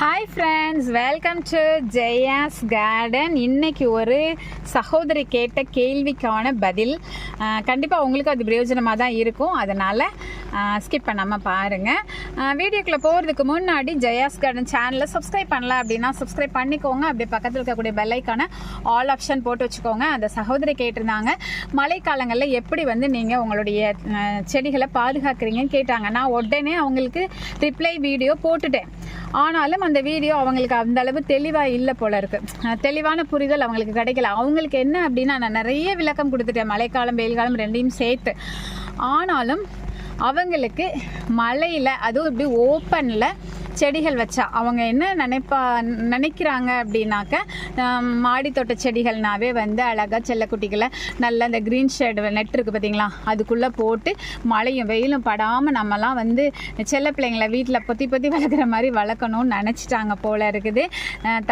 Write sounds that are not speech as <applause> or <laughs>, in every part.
Hi friends welcome to Jaya's garden இன்னைக்கு ஒரு சகோதரி கேட்ட கேள்விக்கான பதில். கண்டிப்பாக உங்களுக்கு அது பிரயோஜனமாக தான் இருக்கும். அதனால் ஸ்கிப் பண்ணாமல் பாருங்கள் வீடியோக்குள்ளே போகிறதுக்கு முன்னாடி ஜெயாஸ் கார்டன் சேனலை சப்ஸ்கிரைப் பண்ணல அப்படின்னா சப்ஸ்கிரைப் பண்ணிக்கோங்க. அப்படியே பக்கத்தில் இருக்கக்கூடிய பெல்லைக்கான ஆல் ஆப்ஷன் போட்டு வச்சுக்கோங்க. அந்த சகோதரி கேட்டிருந்தாங்க மழைக்காலங்களில் எப்படி வந்து நீங்கள் உங்களுடைய செடிகளை பாதுகாக்கிறீங்கன்னு கேட்டாங்க. நான் உடனே அவங்களுக்கு ரிப்ளை வீடியோ போட்டுட்டேன். ஆனாலும் அந்த வீடியோ அவங்களுக்கு அந்த அளவு தெளிவாக இல்லை போல இருக்குது தெளிவான புரிதல் அவங்களுக்கு கிடைக்கல. அவங்களுக்கு என்ன அப்படின்னா நான் நிறைய விளக்கம் கொடுத்துட்டேன். மழைக்காலம் வெயில் காலம் ரெண்டையும் சேர்த்து. ஆனாலும் அவங்களுக்கு மழையில் அதுவும் இப்படி ஓப்பனில் செடிகள் வச்சா அவங்க என்ன நினைப்பா நினைக்கிறாங்க அப்படின்னாக்க மாடி தோட்ட செடிகள்னாவே வந்து அழகாக செல்லக்குட்டிகளை நல்ல அந்த க்ரீன் ஷேடு நெட் இருக்குது பார்த்தீங்களா அதுக்குள்ளே போட்டு மழையும் வெயிலும் படாமல் நம்மலாம் வந்து செல்ல பிள்ளைங்களை வீட்டில் பொத்தி பொத்தி வளர்க்குற மாதிரி வளர்க்கணும்னு நினச்சிட்டாங்க போல இருக்குது.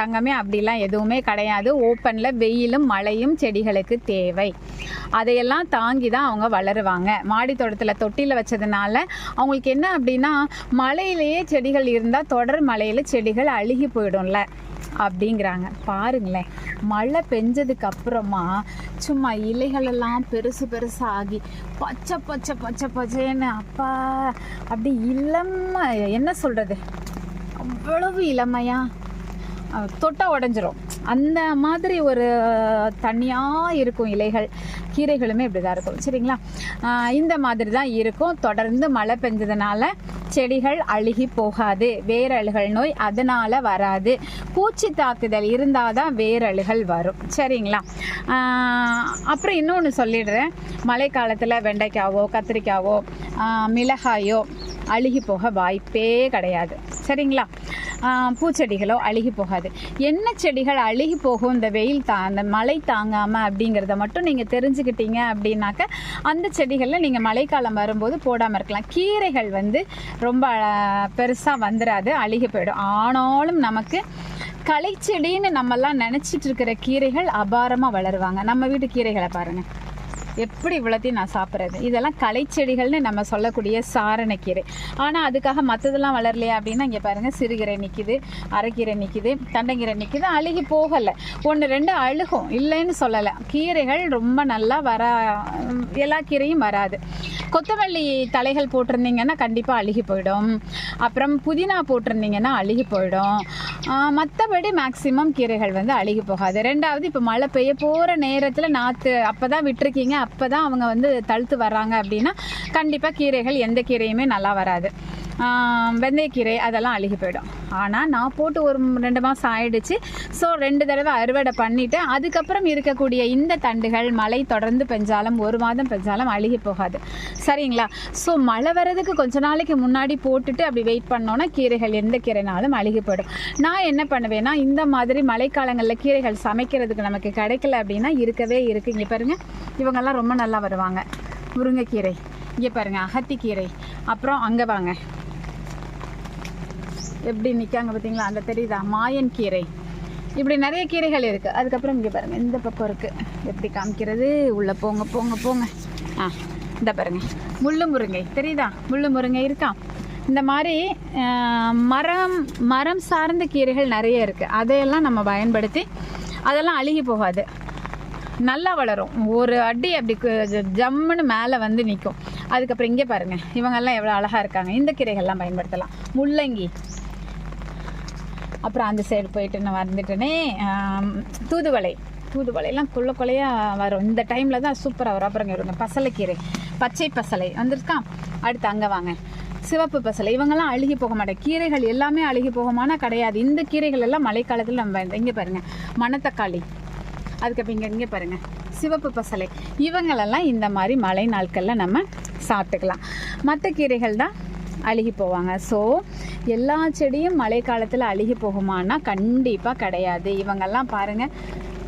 தங்கமே அப்படிலாம் எதுவுமே கிடையாது. ஓப்பனில் வெயிலும் மழையும் செடிகளுக்கு தேவை. அதையெல்லாம் தாங்கி தான் அவங்க வளருவாங்க. மாடி தோட்டத்தில் தொட்டியில் வச்சதுனால அவங்களுக்கு என்ன அப்படின்னா மழையிலேயே செடிகள் இருந்தால் தொடர் மழையில் செடிகள் அழுகி போயிடும்ல அப்படிங்கிறாங்க. பாருங்களேன் மழை பெஞ்சதுக்கு அப்புறமா சும்மா இலைகளெல்லாம் பெருசு பெருசு பெருசாகி பச்சை பச்சை பச்சை பச்சைன்னு அப்பா அப்படி இளம என்ன சொல்கிறது அவ்வளவு இளமையா? தொட்டா உடஞ்சிரும். அந்த மாதிரி ஒரு தனியாக இருக்கும் இலைகள். கீரைகளுமே இப்படி தான் இருக்கும். சரிங்களா? இந்த மாதிரி தான் இருக்கும். தொடர்ந்து மழை பெஞ்சதுனால செடிகள் அழுகி போகாது. வேரழுகல் நோய் அதனால் வராது. பூச்சி தாக்குதல் இருந்தால் தான் வேரழுகல் வரும். சரிங்களா? அப்புறம் இன்னொன்று சொல்லிடுறேன். மழை காலத்தில் வெண்டைக்காவோ கத்திரிக்காவோ மிளகாயோ அழுகி போக வாய்ப்பே கிடையாது. சரிங்களா? பூச்செடிகளோ அழுகி போகாது. என்ன செடிகள் அழுகி போகும் இந்த வெயில் தா அந்த மழை தாங்காமல் அப்படிங்கிறத மட்டும் நீங்கள் தெரிஞ்சுக்கிட்டீங்க அப்படின்னாக்க அந்த செடிகளில் நீங்கள் மழைக்காலம் வரும்போது போடாமல் இருக்கலாம். கீரைகள் வந்து ரொம்ப பெருசாக வந்துடாது அழுகி போயிடும். ஆனாலும் நமக்கு களைச்செடின்னு நம்மெல்லாம் நினச்சிட்டு இருக்கிற கீரைகள் அபாரமாக வளருவாங்க. நம்ம வீட்டு கீரைகளை பாருங்கள் எப்படி இவ்வளோத்தையும் நான் சாப்பிட்றது? இதெல்லாம் களைச்செடிகள்னு நம்ம சொல்லக்கூடிய சாரணக்கீரை. ஆனால் அதுக்காக மற்றதெல்லாம் வளரலையா அப்படின்னா இங்கே பாருங்கள் சிறுகீரை நிற்கிது அரைக்கீரை நிற்கிது தண்டைக்கீரை நிற்கிது அழுகி போகலை. ஒன்று ரெண்டு அழுகும். இல்லைன்னு சொல்லலை. கீரைகள் ரொம்ப நல்லா வர எல்லா கீரையும் வராது. கொத்தமல்லி தலைகள் போட்டிருந்தீங்கன்னா கண்டிப்பாக அழுகி போயிடும். அப்புறம் புதினா போட்டிருந்தீங்கன்னா அழுகி போயிடும். மற்றபடி மேக்ஸிமம் கீரைகள் வந்து அழுகி போகாது. ரெண்டாவது இப்போ மழை பெய்ய போகிற நேரத்தில் நாற்று அப்போ தான் விட்டுருக்கீங்க. அப்போ தான் அவங்க வந்து தழுத்து வர்றாங்க அப்படின்னா கண்டிப்பாக கீரைகள் எந்த கீரையுமே நல்லா வராது. வெந்தயக்கீரை அதெல்லாம் அழுகி போயிடும். ஆனால் நான் போட்டு ஒரு ரெண்டு மாதம் ஆயிடுச்சு. ஸோ ரெண்டு தடவை அறுவடை பண்ணிவிட்டு அதுக்கப்புறம் இருக்கக்கூடிய இந்த தண்டுகள் மழை தொடர்ந்து பெஞ்சாலும் ஒரு மாதம் பெஞ்சாலும் அழுகி போகாது. சரிங்களா? ஸோ மழை வர்றதுக்கு கொஞ்ச நாளைக்கு முன்னாடி போட்டுட்டு அப்படி வெயிட் பண்ணோன்னா கீரைகள் எந்த கீரைனாலும் அழுகி போயிடும். நான் என்ன பண்ணுவேன்னா இந்த மாதிரி மழைக்காலங்களில் கீரைகள் சமைக்கிறதுக்கு நமக்கு கிடைக்கல அப்படின்னா இருக்கவே இருக்குது இங்கே பாருங்கள் இவங்கெல்லாம் ரொம்ப நல்லா வருவாங்க. முருங்கைக்கீரை. இங்கே பாருங்கள் அகத்திக்கீரை. அப்புறம் அங்கே வாங்க. எப்படி நிற்காங்க பார்த்தீங்களா? அந்த தெரியுதா? மாயன் கீரை. இப்படி நிறைய கீரைகள் இருக்குது அதுக்கப்புறம் இங்கே பாருங்கள் இந்த பக்கம் இருக்குது எப்படி காமிக்கிறது? உள்ளே போங்க போங்க போங்க. ஆ இந்த பாருங்கள் முள்ளு முருங்கை. தெரியுதா? முள்ளு முருங்கை இருக்கா? இந்த மாதிரி மரம் மரம் சார்ந்த கீரைகள் நிறைய இருக்குது அதையெல்லாம் நம்ம பயன்படுத்தி அதெல்லாம் அழுகி போகாது. நல்லா வளரும். ஒரு அடி அப்படி ஜம்முன்னு மேலே வந்து நிற்கும் அதுக்கப்புறம் இங்கே பாருங்கள் இவங்கெல்லாம் எவ்வளோ அழகாக இருக்காங்க. இந்த கீரைகள்லாம் பயன்படுத்தலாம். முள்ளங்கி. அப்புறம் அந்த சைடு போயிட்டு நான் வந்துட்டேனே. தூதுவளை. தூதுவளையெல்லாம் கொள்ள கொள்ளையாக வரும். இந்த டைமில் தான் சூப்பராக வரும். அப்புறம் இங்க இருங்க பசலைக்கீரை. பச்சை பசலை. வந்துருக்கா? அடுத்து அங்கே வாங்க. சிவப்பு பசலை. இவங்கெல்லாம் அழுகி போக மாட்டேன் கீரைகள் எல்லாமே அழுகி போகுமானா கிடையாது. இந்த கீரைகள் எல்லாம் மழைக்காலத்தில் நம்ம இங்கே பாருங்கள் மணத்தக்காளி. அதுக்கப்புறம் இங்கே இங்கே பாருங்கள் சிவப்பு பசலை. இவங்களெல்லாம் இந்த மாதிரி மழை நாட்களில் நம்ம சாப்பிட்டுக்கலாம். மற்ற கீரைகள் தான் அழுகி போவாங்க. ஸோ எல்லா செடியும் மழை காலத்தில் அழுகி போகுமானா கண்டிப்பாக கிடையாது. இவங்கெல்லாம் பாருங்கள்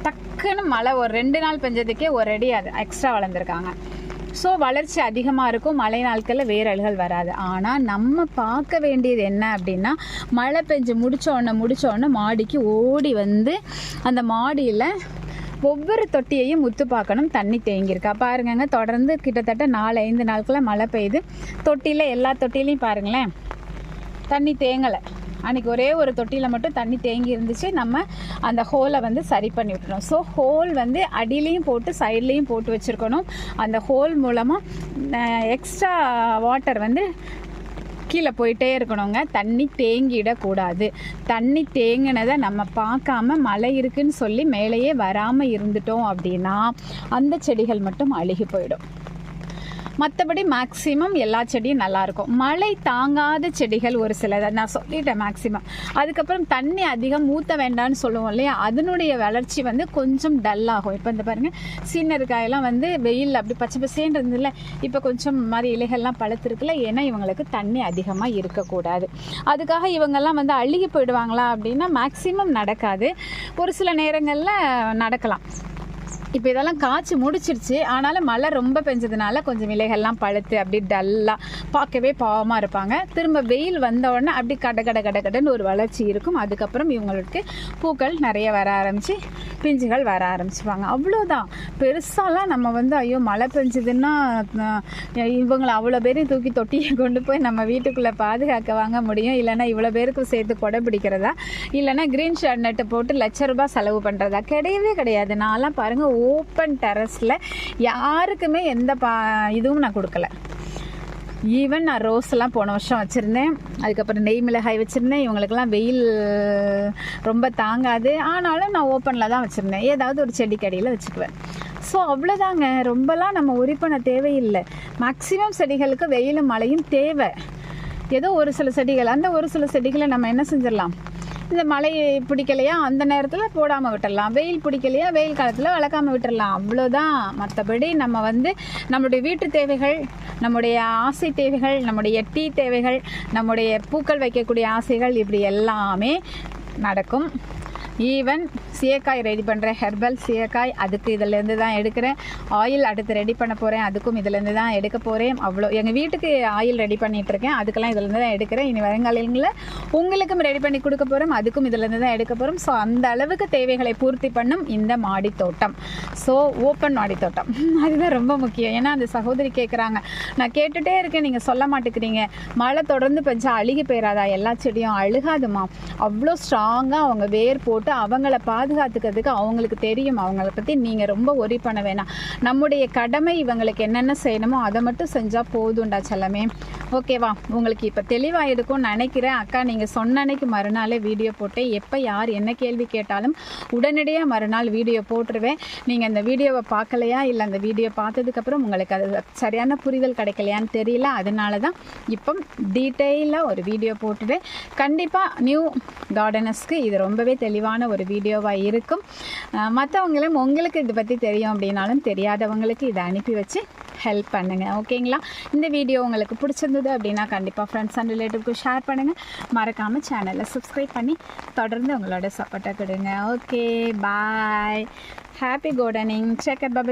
டக்குன்னு மழை ஒரு ரெண்டு நாள் பெஞ்சதுக்கே ஒரு அடி அது எக்ஸ்ட்ரா வளர்ந்துருக்காங்க. ஸோ வளர்ச்சி அதிகமாக இருக்கும் மழை நாட்களில் வேரல்கள் வராது. ஆனால் நம்ம பார்க்க வேண்டியது என்ன அப்படின்னா மழை பெஞ்சு முடித்தோடனே முடித்தோடனே மாடிக்கு ஓடி வந்து அந்த மாடியில் ஒவ்வொரு தொட்டியையும் முத்து பார்க்கணும் தண்ணி தேங்கியிருக்கா பாருங்கங்க தொடர்ந்து கிட்டத்தட்ட நாலு ஐந்து நாட்களில் மழை பெய்யுது தொட்டியில் எல்லா தொட்டிலையும் பாருங்களேன் தண்ணி தேங்கலை. அன்றைக்கி ஒரே ஒரு தொட்டியில் மட்டும் தண்ணி தேங்கி இருந்துச்சு. நம்ம அந்த ஹோலை வந்து சரி பண்ணி விட்டுறோம். ஸோ ஹோல் வந்து அடியிலையும் போட்டு சைட்லேயும் போட்டு வச்சுருக்கணும். அந்த ஹோல் மூலமாக எக்ஸ்ட்ரா வாட்டர் வந்து கீழே போயிட்டே இருக்கணுங்க. தண்ணி தேங்கிடக்கூடாது தண்ணி தேங்கினதை நம்ம பார்க்காம மழை இருக்குன்னு சொல்லி மேலேயே வராமல் இருந்துட்டோம் அப்படின்னா அந்த செடிகள் மட்டும் அழுகி போயிடும். மற்றபடி மேக்ஸிமம் எல்லா செடியும் நல்லாயிருக்கும். மழை தாங்காத செடிகள் ஒரு சில நான் சொல்லிட்டேன் மேக்ஸிமம் அதுக்கப்புறம் தண்ணி அதிகம் ஊற்ற வேண்டாம்னு சொல்லுவோம் இல்லையா? அதனுடைய வளர்ச்சி வந்து கொஞ்சம் டல்லாகும் இப்போ இந்த பாருங்கள் சீனருக்காயெல்லாம் வந்து வெயில் அப்படி பச்சை பசேன்னு இருந்ததில்ல இப்போ கொஞ்சம் மாதிரி இலைகள்லாம் பழுத்திருக்குல்ல ஏன்னா இவங்களுக்கு தண்ணி அதிகமாக இருக்கக்கூடாது. அதுக்காக இவங்கெல்லாம் வந்து அழுகி போயிடுவாங்களா அப்படின்னா மேக்ஸிமம் நடக்காது. ஒரு சில நேரங்களில் நடக்கலாம். இப்போ இதெல்லாம் காய்ச்சி முடிச்சிருச்சு. ஆனாலும் மழை ரொம்ப பெஞ்சதுனால கொஞ்சம் இலைகள்லாம் பழுத்து அப்படி டல்லாக பார்க்கவே பாவமாக இருப்பாங்க. திரும்ப வெயில் வந்த உடனே அப்படி கட கட கட கடன்னு ஒரு வளர்ச்சி இருக்கும். அதுக்கப்புறம் இவங்களுக்கு பூக்கள் நிறைய வர ஆரம்பித்து பிஞ்சுகள் வர ஆரம்பிச்சுவாங்க அவ்வளோதான். பெருசாலாம் நம்ம வந்து ஐயோ மழை பெஞ்சதுன்னா இவங்களை அவ்வளோ பேரையும் தூக்கி தொட்டியை கொண்டு போய் நம்ம வீட்டுக்குள்ளே பாதுகாக்க வாங்க முடியும். இல்லைன்னா இவ்வளோ பேருக்கும் சேர்த்து கொடை பிடிக்கிறதா? இல்லைன்னா க்ரீன் ஷர்ட் நட்டு போட்டு லட்ச ரூபாய் செலவு பண்ணுறதா கிடையவே கிடையாது. நான்லாம் பாருங்கள் ஓப்பன் டெரஸில் யாருக்குமே எந்த பா இதுவும் நான் கொடுக்கல. ஈவன் நான் ரோஸ் எல்லாம் போன வருஷம் வச்சுருந்தேன். அதுக்கப்புறம் நெய் மிளகாய் வச்சுருந்தேன். இவங்களுக்கெல்லாம் வெயில் ரொம்ப தாங்காது. ஆனாலும் நான் ஓப்பனில் தான் வச்சுருந்தேன். ஏதாவது ஒரு செடி கடையில் வச்சுக்குவேன். ஸோ அவ்வளோதாங்க ரொம்பலாம் நம்ம உரி பண்ண தேவையில்லை. மேக்ஸிமம் செடிகளுக்கு வெயிலும் மழையும் தேவை. ஏதோ ஒரு சில செடிகள் அந்த ஒரு சில செடிகளை நம்ம என்ன செஞ்சிடலாம்? இந்த மழை பிடிக்கலையா? அந்த நேரத்தில் போடாமல் விட்டுடலாம். வெயில் பிடிக்கலையா? வெயில் காலத்தில் வளர்க்காம விட்டுடலாம். அவ்வளோதான் மற்றபடி நம்ம வந்து நம்மளுடைய வீட்டு தேவைகள் நம்முடைய ஆசை தேவைகள் நம்முடைய டீ தேவைகள் நம்முடைய பூக்கள் வைக்கக்கூடிய ஆசைகள் இப்படி எல்லாமே நடக்கும். ஈவன் சீயக்காய் ரெடி பண்ணுறேன் ஹெர்பல் சீயக்காய் அதுக்கு இதிலேருந்து தான் எடுக்கிறேன். ஆயில் அடுத்து ரெடி பண்ண போகிறேன் அதுக்கும் இதிலேருந்து தான் எடுக்க போகிறேன் அவ்வளோ எங்கள் வீட்டுக்கு ஆயில் ரெடி பண்ணிகிட்ருக்கேன் இருக்கேன். அதுக்கெல்லாம் இதிலேருந்து தான் எடுக்கிறேன். இனி வருங்காலங்களில் உங்களுக்கும் ரெடி பண்ணி கொடுக்க போகிறோம் அதுக்கும் இதிலேருந்து தான் எடுக்க போகிறோம் ஸோ அந்த அளவுக்கு தேவைகளை பூர்த்தி பண்ணும் இந்த மாடி தோட்டம் ஸோ ஓப்பன் மாடி தோட்டம் <laughs> அதுதான் ரொம்ப முக்கியம். ஏன்னா அந்த சகோதரி கேட்குறாங்க நான் கேட்டுகிட்டே இருக்கேன். நீங்கள் சொல்ல மாட்டேங்கிறீங்க. மழை தொடர்ந்து பெஞ்சா அழுகி போயிடாதா எல்லா செடியும் அழுகாதுமா? அவ்வளோ ஸ்ட்ராங்காக அவங்க வேர் போட்டு அவங்கள பாதுகாத்துக்கிறதுக்கு அவங்களுக்கு தெரியும். அவங்கள பற்றி நீங்கள் ரொம்ப ஒரி பண்ண வேணாம். நம்முடைய கடமை இவங்களுக்கு என்னென்ன செய்யணுமோ அதை மட்டும் செஞ்சால் போதும்டா செல்லமே. ஓகேவா உங்களுக்கு இப்போ தெளிவாக இருக்கும்னு நினைக்கிறேன். அக்கா நீங்கள் சொன்ன அன்னைக்கு மறுநாளே வீடியோ போட்டேன் எப்போ யார் என்ன கேள்வி கேட்டாலும் உடனடியாக மறுநாள் வீடியோ போட்டுருவேன். நீங்கள் அந்த வீடியோவை பார்க்கலையா? இல்லை அந்த வீடியோ பார்த்ததுக்கப்புறம் உங்களுக்கு அது சரியான புரிதல் கிடைக்கலையான்னு தெரியல. அதனால தான் இப்போ டீட்டெயிலாக ஒரு வீடியோ போட்டுட்டேன் கண்டிப்பாக நியூ கார்டனர்ஸ்க்கு இது ரொம்பவே தெளிவாக தெளிவான ஒரு வீடியோவாக இருக்கும். மற்றவங்களும் உங்களுக்கு இதை பற்றி தெரியும் அப்படின்னாலும் தெரியாதவங்களுக்கு இதை அனுப்பி வச்சு ஹெல்ப் பண்ணுங்கள் ஓகேங்களா? இந்த வீடியோ உங்களுக்கு பிடிச்சிருந்தது அப்படின்னா கண்டிப்பாக ஃப்ரெண்ட்ஸ் அண்ட் ரிலேட்டிவ்க்கு ஷேர் பண்ணுங்கள் மறக்காமல் சேனலை சப்ஸ்கிரைப் பண்ணி தொடர்ந்து உங்களோட சப்போர்ட்டை கொடுங்க. Okay bye happy gardening check bye